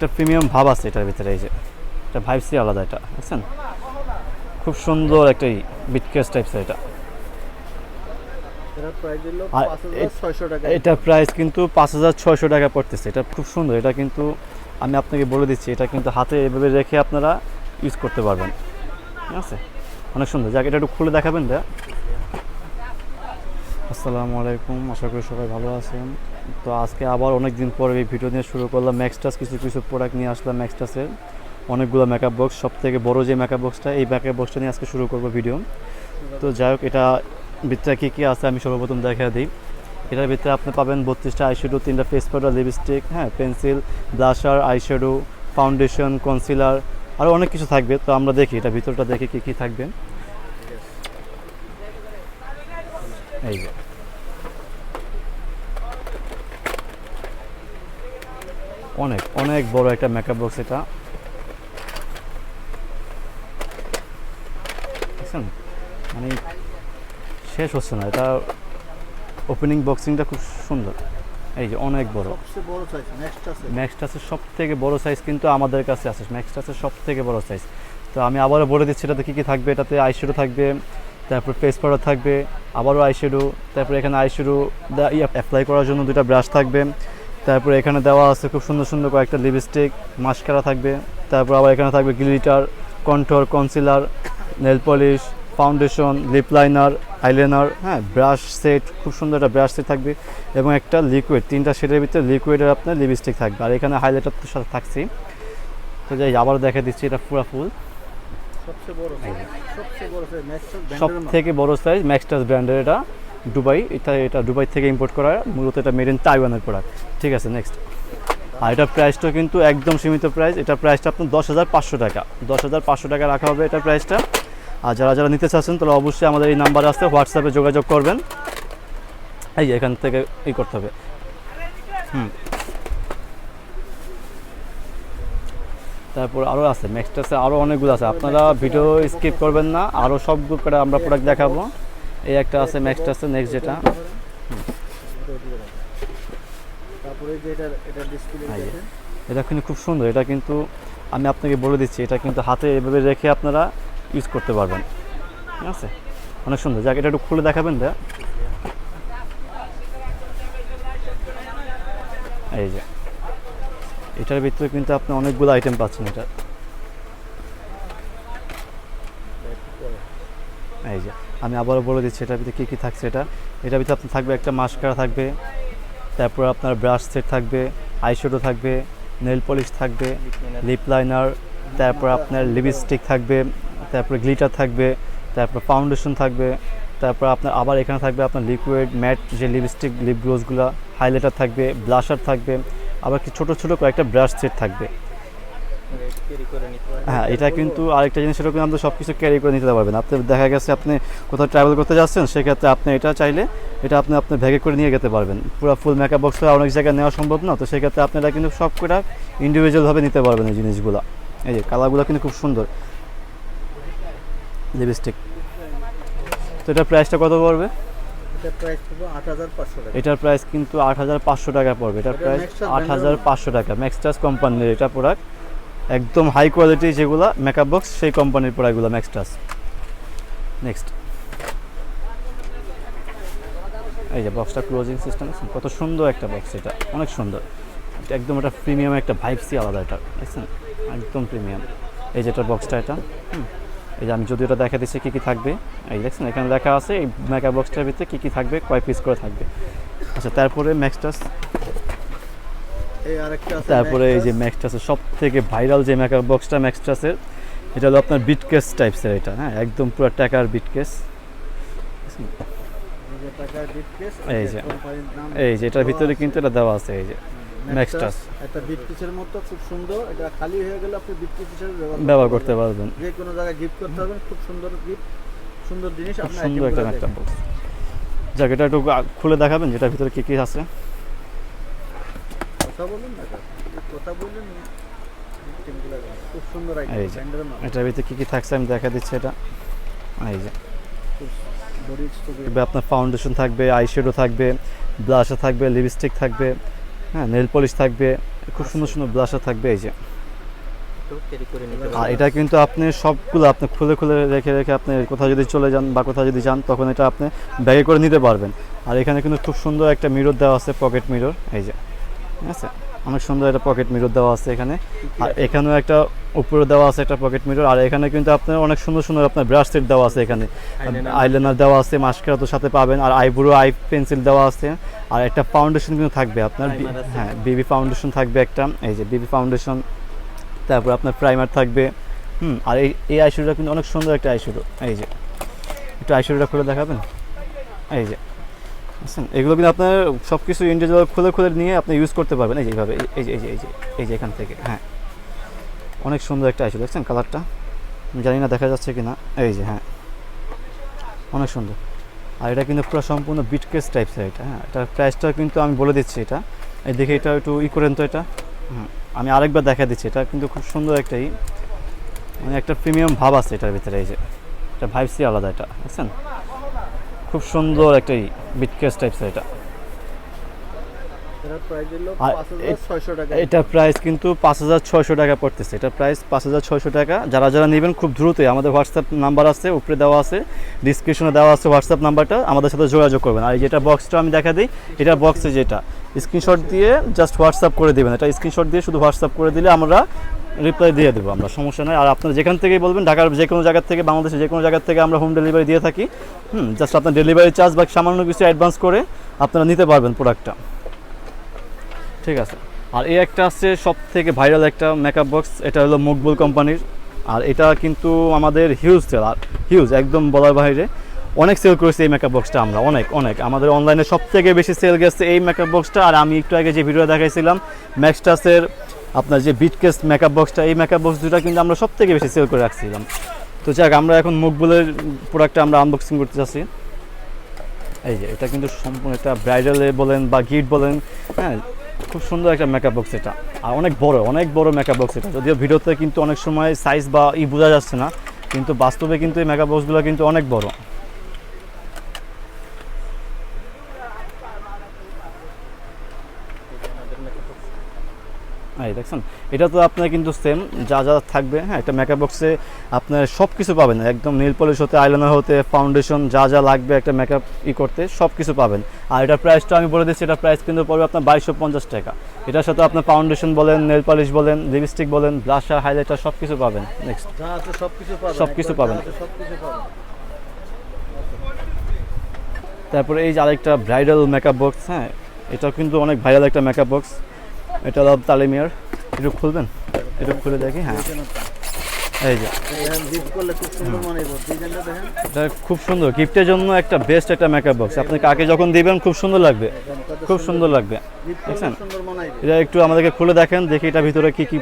একটা প্রিমিয়াম ভাব আছে এটার ভিতরে এই যে। এটা ভাইবসই আলাদা এটা বুঝছেন খুব সুন্দর একটা বিটকেস টাইপসের এটা। এটা প্রাইস কিন্তু পাঁচ হাজার ছয়শো টাকা পড়তেছে এটা খুব সুন্দর। এটা কিন্তু আমি আপনাকে বলে দিচ্ছি এটা কিন্তু হাতে এভাবে রেখে আপনারা ইউজ করতে পারবেন। ঠিক আছে? অনেক সুন্দর। যাক এটা একটু খুলে দেখাবেন দা আসসালামু আলাইকুম আশা করি সবাই ভালো আছেন। তো আজকে আবার অনেক দিন পর এই ভিডিও নিয়ে শুরু করলাম। ম্যাক্সটাস কিছু কিছু প্রোডাক্ট নিয়ে আসলাম ম্যাক্সটাসের অনেকগুলো মেকআপ বক্স সব থেকে বড়ো যে মেকআপ বক্সটা এই মেকআপ বক্সটা নিয়ে আজকে শুরু করব ভিডিও তো যাই হোক, এটা ভিতরে কী কী আছে আমি সর্বপ্রথম দেখা দিই। এটার ভিতরে আপনি পাবেন বত্রিশটা আইশ্যাডো তিনটা ফেস পাউডার লিপস্টিক হ্যাঁ pencil blusher eyeshadow foundation concealer আরও অনেক কিছু থাকবে। তো আমরা দেখি, এটা ভিতরটা দেখি কী কী থাকবে। এই যে। অনেক অনেক বড় একটা মেকআপ বক্স এটা। দেখছেন? মানে শেষ হচ্ছে না এটা ওপেনিং বক্সিংটা খুব সুন্দর। এই যে অনেক বড়। ম্যাক্সটাসের সব থেকে বড় সাইজ কিন্তু আমাদের কাছে আছে। ম্যাক্সটাসের সব থেকে বড় সাইজ তো আমি আবারও বলে দিচ্ছি এটাতে কী কী থাকবে? এটাতে আইশ্যাডো থাকবে তারপর ফেস পাউডার থাকবে আবারও আইশ্যাডো তারপর এখানে আইশ্যাডো অ্যাপ্লাই করার জন্য দুটা ব্রাশ থাকবে। তারপর এখানে দেওয়া আছে খুব সুন্দর সুন্দর কয়েকটা লিপস্টিক মাস্কারা থাকবে তারপর আবার এখানে থাকবে glitter contour concealer nail polish foundation lip liner eyeliner হ্যাঁ ব্রাশ সেট খুব সুন্দর একটা ব্রাশ সেট থাকবে এবং একটা লিকুইড তিনটা সেটের ভিতরে লিকুইডের আপনার লিপস্টিক থাকবে। আর এখানে হাইলাইটার তো সাথে থাকছি তো যাই আবার দেখা দিচ্ছি এটা পুরো ফুল সবচেয়ে বড় সাইজ সবচেয়ে বড় সাইজ নেক্সট সব থেকে বড় সাইজ ম্যাক্সটাস ব্র্যান্ডের এটা। দুবাই, এটা এটা দুবাই থেকে ইম্পোর্ট করা, মূলত এটা মেড ইন তাইওয়ানের প্রোডাক্ট ঠিক আছে নেক্সট আর এটার প্রাইসটা কিন্তু একদম সীমিত প্রাইস এটার প্রাইসটা আপনার দশ হাজার পাঁচশো টাকা। দশ হাজার পাঁচশো টাকা রাখা হবে এটার প্রাইসটা আর যারা যারা নিতে চাচ্ছেন, তাহলে অবশ্যই আমাদের এই নাম্বারে আসতে হোয়াটসঅ্যাপে যোগাযোগ করবেন। এই এখান থেকে ই করতে হবে। হুম। তারপর আরও আছে ম্যাক্সটাসে আরও অনেকগুলো আছে। আপনারা ভিডিও স্কিপ করবেন না। আরও সবগুলো আমরা প্রোডাক্ট দেখাবো। এই একটা আছে ম্যাক্সটা আছে নেক্সট যেটা। তারপরে যে এটা এটা ডিসপ্লে এটা কিন্তু খুব সুন্দর এটা কিন্তু আমি আপনাকে বলে দিচ্ছি এটা কিন্তু হাতে এভাবে রেখে আপনারা ইউজ করতে পারবেন। ঠিক আছে? অনেক সুন্দর। যাক এটা একটু খুলে দেখাবেন দা। এই যে। এটার ভিতরে কিন্তু আপনি অনেকগুলো আইটেম পাচ্ছেন এটা। এই যে। আমি আবারও বলে দিচ্ছি, এটার ভিতরে কী কী থাকছে এটা? এটার ভিতরে আপনার থাকবে একটা মাস্কারা থাকবে, তারপর আপনার ব্রাশ সেট থাকবে, আইশ্যাডো থাকবে, নেল পলিশ থাকবে, লিপ লাইনার, তারপর আপনার লিপস্টিক থাকবে, তারপর গ্লিটার থাকবে, তারপর ফাউন্ডেশন থাকবে, তারপর আপনার আবার এখানে থাকবে আপনার লিকুইড ম্যাট, যে লিপস্টিক লিপ গ্লোসগুলো, হাইলাইটার থাকবে, ব্লাশার থাকবে, আবার কি ছোটো ছোটো কয়েকটা ব্রাশ সেট থাকবে ক্যারি করে নিতে পারেন হ্যাঁ এটা কিন্তু আরেকটা জিনিস সেটা কিন্তু আপনি সব কিছু ক্যারি করে নিতে পারবেন। আপনি দেখা গেছে আপনি কোথাও ট্রাভেল করতে যাচ্ছেন সেক্ষেত্রে আপনি এটা চাইলে এটা আপনি আপনার ব্যাগে করে নিয়ে যেতে পারবেন। পুরো ফুল মেকআপ বক্স অনেক জায়গায় নেওয়া সম্ভব না তো সেক্ষেত্রে আপনারা কিন্তু সব কটা ইন্ডিভিজুয়ালভাবে নিতে পারবেন এই জিনিসগুলো। এই যে কালারগুলো কিন্তু খুব সুন্দর। লিপস্টিক তো এটার প্রাইসটা কত পড়বে? এটা এটার প্রাইস কিন্তু আট হাজার পাঁচশো টাকা পড়বে। এটার প্রাইস আট হাজার পাঁচশো টাকা। ম্যাক্সটাস কোম্পানির এটা প্রোডাক্ট একদম হাই কোয়ালিটি যেগুলো মেকআপ বক্স সেই কোম্পানির প্রোডাক্টগুলো ম্যাক্সটাস নেক্সট এই যে বক্সটা ক্লোজিং সিস্টেম কত সুন্দর একটা বক্স এটা। অনেক সুন্দর। এটা একদম একটা প্রিমিয়াম একটা ভাইবসই আলাদা এটা, দেখছেন? একদম প্রিমিয়াম এই যেটা বক্সটা এটা। এই যে আমি যদি এটা দেখা দিচ্ছি কী কী থাকবে? এই দেখছেন, এখানে দেখা আছে এই মেকআপ বক্সটার ভিতরে কী কী থাকবে, কয় পিস করে থাকবে। আচ্ছা তারপরে ম্যাক্সটাস আছে তারপরে এই যে। ম্যাক্সটাসের সব থেকে ভাইরাল যে মেকআপ বক্সটা ম্যাক্সটাসের এটা হলো আপনার বিটকেস টাইপসের এটা হ্যাঁ? একদম পুরো টাকার বিটকেস এই যে এই যে। এটার ভিতরে কিন্তু এটা দেওয়া আছে এই যে বিটকেসের মতো খুব সুন্দর এটা খালি হয়ে গেলে আপনি হিসেবে ব্যবহার করতে পারবেন। যে কোনো জায়গায় গিফট করতে পারবেন খুব সুন্দর গিফট সুন্দর জিনিস সুন্দর একটা বক্স যাক এটা একটু খুলে দেখাবেন যেটার ভিতরে কী কী আছে। কথা বলুন না কথা দেখেন। খুব সুন্দর এটার ভিতরে কী কী থাকছে আমি দেখা দিচ্ছি এটা। এই যে। আপনার ফাউন্ডেশন থাকবে আইশ্যাডো থাকবে ব্লাশার থাকবে লিপস্টিক থাকবে হ্যাঁ নেল পলিশ থাকবে খুব সুন্দর সুন্দর ব্লাশার থাকবে এই যে। আর এটা কিন্তু আপনি সবগুলো আপনি খুলে খুলে রেখে রেখে আপনি কোথাও যদি চলে যান বা কোথাও যদি যান তখন এটা আপনি ব্যাগে করে নিতে পারবেন। আর এখানে কিন্তু খুব সুন্দর একটা মিরর দেওয়া আছে পকেট মিরর এই যে। ঠিক আছে। অনেক সুন্দর একটা পকেট মিরর দেওয়া আছে এখানে। আর এখানেও একটা উপরে দেওয়া আছে একটা পকেট মিরর আর এখানে কিন্তু আপনার অনেক সুন্দর সুন্দর আপনার ব্রাশ সেট দেওয়া আছে এখানে। আইলাইনার দেওয়া আছে মাস্কারা তো সাথে পাবেন আর আইব্রো আই পেন্সিল দেওয়া আছে। আর একটা ফাউন্ডেশন কিন্তু থাকবে আপনার। হ্যাঁ বিবি ফাউন্ডেশন থাকবে একটা এই যে বিবি ফাউন্ডেশন তারপর আপনার প্রাইমার থাকবে। হুম আর এই এই আইশ্যাডোটা কিন্তু অনেক সুন্দর একটা আইশ্যাডো এই যে। একটু আইশ্যাডোটা খুলে দেখাবেন? এই যে। এগুলো কিন্তু আপনার সব কিছু ইন্ডিভিজুয়াল খুলে খুলে নিয়ে আপনি ইউজ করতে পারবেন। এই যে, এইভাবে, এই- যে, এই যে এই যে এই যে এখান থেকে হ্যাঁ। অনেক সুন্দর একটা আইশ্যাডো দেখছেন কালারটা? জানি না দেখা যাচ্ছে কি না এই যে হ্যাঁ। অনেক সুন্দর। আর এটা কিন্তু পুরো সম্পূর্ণ বিটকেস টাইপসের এটা হ্যাঁ। এটার প্রাইসটা কিন্তু আমি বলে দিচ্ছি এটা। এই দেখে এটা একটু ই করেন তো এটা। আমি আরেকবার দেখা দিচ্ছি। এটা কিন্তু খুব সুন্দর একটাই মানে একটা প্রিমিয়াম ভাব আছে এটার ভিতরে, এই যে। এটা ভাইবসই আলাদা এটা বুঝছেন খুব সুন্দর একটা বিটকেস টাইপসের এটা। এটা প্রাইস কিন্তু পাঁচ হাজার ছয়শো টাকা পড়তেছে। এটা প্রাইস পাঁচ হাজার ছয়শো টাকা। যারা যারা নেবেন খুব দ্রুতই আমাদের হোয়াটসঅ্যাপ নাম্বার আছে উপরে দেওয়া আছে ডিসক্রিপশনে দেওয়া আছে হোয়াটসঅ্যাপ নাম্বারটা আমাদের সাথে যোগাযোগ করবেন। আর এই যেটা বক্সটা আমি দেখা দিই এটা বক্সে যেটা। স্ক্রিনশট দিয়ে জাস্ট হোয়াটসঅ্যাপ করে দেবেন। এটা স্ক্রিনশট দিয়ে শুধু হোয়াটসঅ্যাপ করে দিলে আমরা রিপ্লাই দিয়ে দেবো আমরা, সমস্যা নয় আর আপনারা যেখান থেকেই বলবেন, ঢাকার যে কোনো জায়গার থেকে, বাংলাদেশের যে কোনো জায়গার থেকে আমরা হোম ডেলিভারি দিয়ে থাকি। হুম জাস্ট আপনার ডেলিভারি চার্জ বা সামান্য কিছু অ্যাডভান্স করে আপনারা নিতে পারবেন প্রোডাক্টটা ঠিক আছে? আর এই একটা আছে সব থেকে ভাইরাল একটা মেকআপ বক্স এটা হলো মকবুল কোম্পানির। আর এটা কিন্তু আমাদের হিউজ সেল আর হিউজ একদম বলার বাইরে। অনেক সেল করেছি এই মেকআপ বক্সটা আমরা, অনেক অনেক। আমাদের অনলাইনে সব থেকে বেশি সেল গেছে এই মেকআপ বক্সটা আর আমি একটু আগে যে ভিডিও দেখাইছিলাম ম্যাক্সটাসের আপনার যে বিটকেস মেকআপ বক্সটা এই মেকআপ বক্স দুটা কিন্তু আমরা সব থেকে বেশি সেল করে রাখছিলাম। তো যাক, আমরা এখন মকবুলের প্রোডাক্টটা আমরা আনবক্সিং করতে চাচ্ছি এই যে, এটা কিন্তু সম্পূর্ণ একটা ব্রাইডালে বলেন বা গিট বলেন হ্যাঁ খুব সুন্দর একটা মেকআপ বক্স এটা। আর অনেক বড় অনেক বড় মেকআপ বক্স এটা। যদিও ভিডিওতে কিন্তু অনেক সময় সাইজ বা ই বোঝা যাচ্ছে না, কিন্তু বাস্তবে কিন্তু এই মেকআপ বক্সগুলো কিন্তু অনেক বড়। এই দেখছেন? এটা তো আপনার কিন্তু সেম যা যা থাকবে হ্যাঁ একটা মেকআপ বক্সে আপনার সব কিছু পাবেন। একদম নীল পলিশ হতে আইলাইনার হতে ফাউন্ডেশন যা যা লাগবে একটা মেকআপ ই করতে সব কিছু পাবেন। আর এটার প্রাইসটা আমি বলে দিচ্ছি এটার প্রাইস কিন্তু পড়বে আপনার বাইশশো পঞ্চাশ টাকা। এটার সাথে আপনার ফাউন্ডেশন বলেন নেল পলিশ বলেন লিপস্টিক বলেন ব্লাশার হাইলাইটার সব কিছু পাবেন নেক্সট সব কিছু পাবেন। তারপরে এই যে আরেকটা ব্রাইডাল মেকআপ বক্স হ্যাঁ এটাও কিন্তু অনেক ভাইরাল একটা মেকআপ বক্স এটা হলো তালেমিয়ার একটু খুলবেন? একটু খুলে দেখি হ্যাঁ। এই যে। এটা খুব সুন্দর। গিফটের জন্য একটা বেস্ট একটা মেকআপ বক্স আপনি কাকে যখন দিবেন, খুব সুন্দর লাগবে। খুব সুন্দর লাগবে। দেখছেন? এটা একটু আমাদেরকে খুলে দেখেন, দেখি এটা ভিতরে কি কি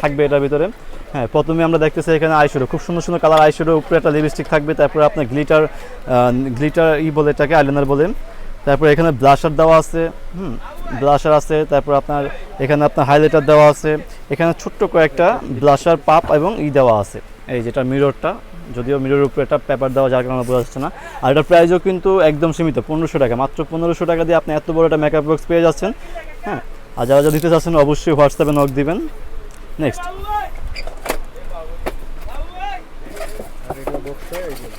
থাকবে এটার ভিতরে। হ্যাঁ প্রথমে আমরা দেখতেছি এখানে আইশ্যাডো খুব সুন্দর সুন্দর কালার আইশ্যাডো উপরে একটা লিপস্টিক থাকবে, তারপরে আপনার গ্লিটার গ্লিটার ই বলে এটাকে আইলাইনার বলেন তারপরে এখানে ব্লাশার দেওয়া আছে, হুম ব্লাশার আছে, তারপর আপনার এখানে আপনার হাইলাইটার দেওয়া আছে, এখানে ছোট্ট কয়েকটা ব্লাশার পাপ এবং ই দেওয়া আছে। এই যেটা মিররটা যদিও মিররের উপরে একটা পেপার দেওয়া যার কারণে বোঝা যাচ্ছে না। আর এটার প্রাইসও কিন্তু একদম সীমিত, পনেরোশো টাকা, মাত্র পনেরোশো টাকা দিয়ে আপনি এত বড় একটা মেকআপ বক্স পেয়ে যাচ্ছেন হ্যাঁ? আর যারা যা দিতে চাচ্ছেন, অবশ্যই হোয়াটসঅ্যাপে নক দিবেন। নেক্সট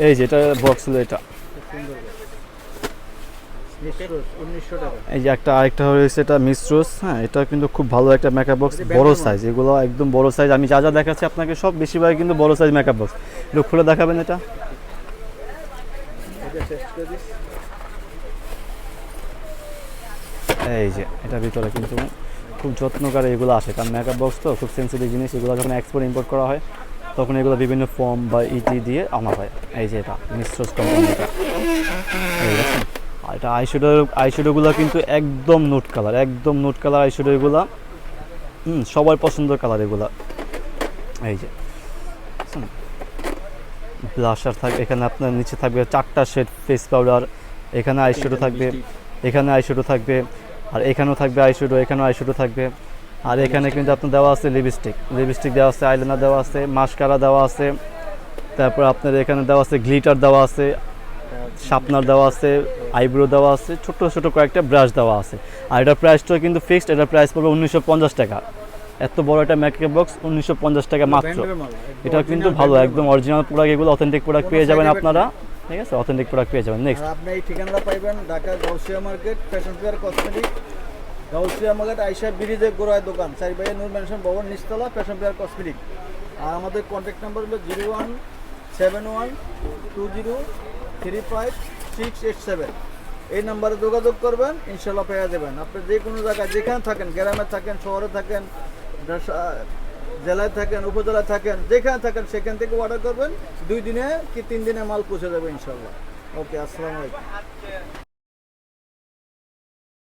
এই যে এটা বক্স হলো এটা খুব সুন্দর বক্স উনিশশো টাকা এই যে একটা আরেকটা হয়েছে এটা মিস্ট্রোস হ্যাঁ এটা কিন্তু খুব ভালো একটা মেকআপ বক্স বড় সাইজ এগুলো একদম বড় সাইজ আমি যা যা দেখাচ্ছি আপনাকে সব বেশিরভাগ কিন্তু বড় সাইজ মেকআপ বক্স একটু খুলে দেখাবেন এটা? এই যে এটা ভিতরে কিন্তু খুব যত্ন করে এগুলো আসে কারণ মেকআপ বক্স তো খুব সেন্সিটিভ জিনিস এগুলো যখন এক্সপোর্ট ইম্পোর্ট করা হয় তখন এগুলো বিভিন্ন ফর্ম বা ইটি দিয়ে আনা হয়। এই যে এটা মিস্ট্রোস কোম্পানি এটা আইশ্যাডো আইশ্যাডোগুলো কিন্তু একদম নোট কালার একদম নোট কালার আইশ্যাডো এগুলা। হুম সবার পছন্দের কালার এগুলা। এই যে ব্লাশার থাকবে এখানে আপনার নিচে থাকবে চারটা শেড ফেস পাউডার এখানে আইশ্যাডো থাকবে এখানে আইশ্যাডো থাকবে আর এখানেও থাকবে আইশ্যাডো এখানেও আইশ্যাডো থাকবে। আর এখানে কিন্তু আপনার দেওয়া আছে লিপস্টিক লিপস্টিক দেওয়া আছে আইলাইনার দেওয়া আছে মাস্কারা দেওয়া আছে তারপর আপনার এখানে দেওয়া আছে গ্লিটার দেওয়া আছে। শার্পনার দেওয়া আছে আইব্রো দেওয়া আছে ছোট ছোট কয়েকটা ব্রাশ দেওয়া আছে। আর এটার প্রাইসটা কিন্তু ফিক্সড এটার প্রাইস পড়বে উনিশশো পঞ্চাশ টাকা। এত বড় একটা মেকআপ বক্স উনিশশো পঞ্চাশ টাকা মাত্র। এটা কিন্তু ভালো একদম অরিজিনাল প্রোডাক্ট এগুলো অথেন্টিক প্রোডাক্ট পেয়ে যাবেন আপনারা। ঠিক আছে অথেন্টিক প্রোডাক্ট পেয়ে যাবেন। নেক্সট আপনি এই ঠিকানাটা পাইবেন Dhaka Gausia market fashion fair cosmetic Gausia market আইসা ব্রিজের গোড়ায় দোকান সাই ভাইয়া নূর ম্যানশন ভবন নিচতলা ফ্যাশন ফেয়ার কসমেটিক আর আমাদের কন্ট্যাক্ট নাম্বার হলো zero one seven one two zero three five six eight seven এই নাম্বারে যোগাযোগ করবেন ইনশাল্লাহ পেয়ে যাবেন। আপনি যে কোনো জায়গায় যেখানে থাকেন, গ্রামে থাকেন, শহরে থাকেন জেলায় থাকেন, উপজেলায় থাকেন, যেখানে থাকেন, সেখান থেকে অর্ডার করবেন। দুই দিনে কি তিন দিনে মাল পৌঁছে যাবে ইনশাল্লাহ ওকে, আসসালামু আলাইকুম।